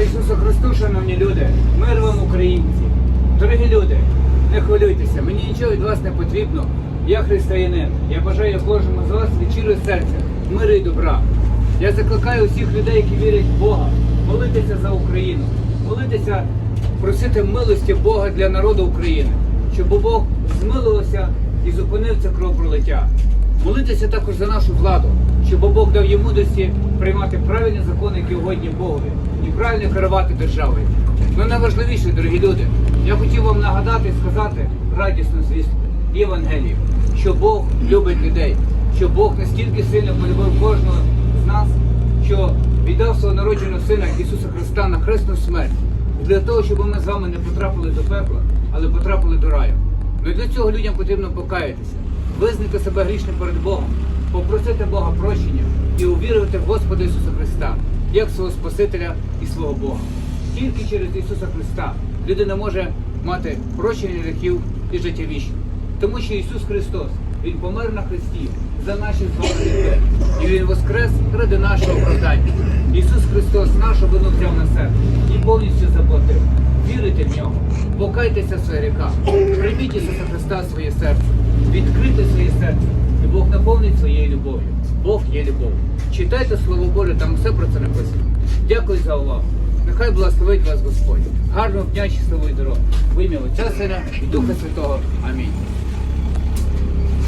Ісусу Христу, шановні люди, мир вам, українці. Дорогі люди, не хвилюйтеся, мені нічого від вас не потрібно. Я християнин. Я бажаю кожному з вас від щирого серця, миру і добра. Я закликаю усіх людей, які вірять в Бога, молитися за Україну, молитися, просити милості Бога для народу України, щоб Бог змилувався і зупинив це кровопролиття. Молитися також за нашу владу, щоб Бог дав їй мудрості приймати правильні закони, які угодні Богові, і правильно керувати державою. Ну найважливіше, дорогі люди, я хотів вам нагадати і сказати радісну звістку Євангелію, що Бог любить людей, що Бог настільки сильно полюбив кожного з нас, що віддав свого народженого сина Ісуса Христа на хресну смерть для того, щоб ми з вами не потрапили до пекла, але потрапили до раю. Ну і для цього людям потрібно покаятися, визнати себе грішним перед Богом, попросити Бога прощення і увірувати в Господа Ісуса Христа як свого Спасителя і свого Бога. Тільки через Ісуса Христа людина може мати прощення гріхів і життя вічне. Тому що Ісус Христос, Він помер на Христі за наші з вами гріхи. І Він воскрес ради нашого оправдання. Ісус Христос нашу вину взяв на себе і повністю заплатив. Вірите в нього, покайтеся в своїх гріхах, прийміть Ісуса Христа в своє серце, відкрите своє серце, і Бог наповнить своєю любов'ю. Бог є любов. Читайте Слово Боже, там все про це написано. Дякую за увагу. Нехай благословить вас Господь. Гарного дня, щасливої дороги. В ім'я Отця Сина і Духа Святого. Амінь.